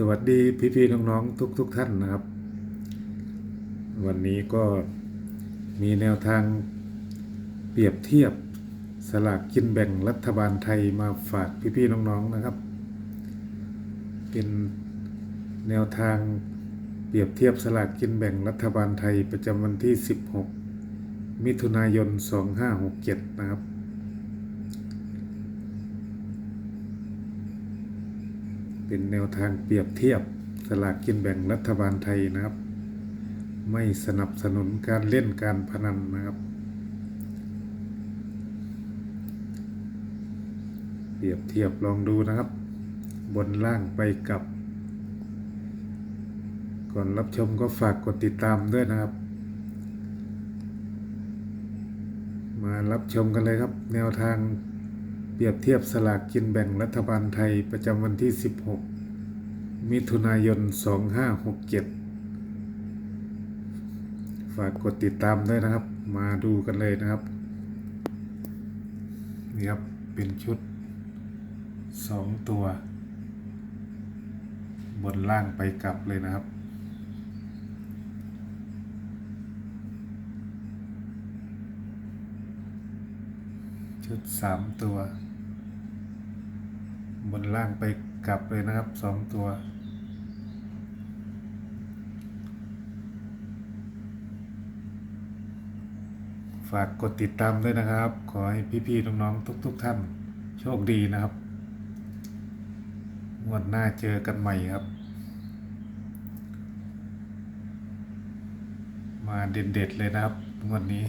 สวัสดีพี่ๆน้องๆทุกๆทท่านนะครับ วันนี้ก็มีแนวทางเปรียบเทียบสลากกินแบ่งรัฐบาลไทยมาฝากพี่ๆน้องๆนะครับ เป็นแนวทางเปรียบเทียบสลากกินแบ่งรัฐบาลไทยประจำวันที่ 16 มิถุนายน 2567 นะครับ เป็นแนวทางเปรียบเทียบสลากกินแบ่งรัฐบาลไทยนะครับ ไม่สนับสนุนการเล่นการพนันนะครับ เปรียบเทียบลองดูนะครับ บนล่างไปกับ ก่อนรับชมก็ฝากกดติดตามด้วยนะครับ มารับชมกันเลยครับ แนวทาง เปรียบเทียบสลากกินแบ่งรัฐบาลไทยประจำวันที่ 16 มิถุนายน 2567 ฝากกดติดตามด้วยนะครับ มาดูกันเลยนะครับ นี่ครับ เป็นชุด 2 ตัว บนล่างไปกลับเลยนะครับชุด3ตัว บนล่างไปกลับเลยนะครับ2ตัว ฝากกดติดตามด้วยนะครับ ขอให้พี่ๆน้องๆทุกๆทท่านโชคดีนะครับงวดหน้าเจอกันใหม่ครับ มาเด็ดๆเลยนะครับงวดนี้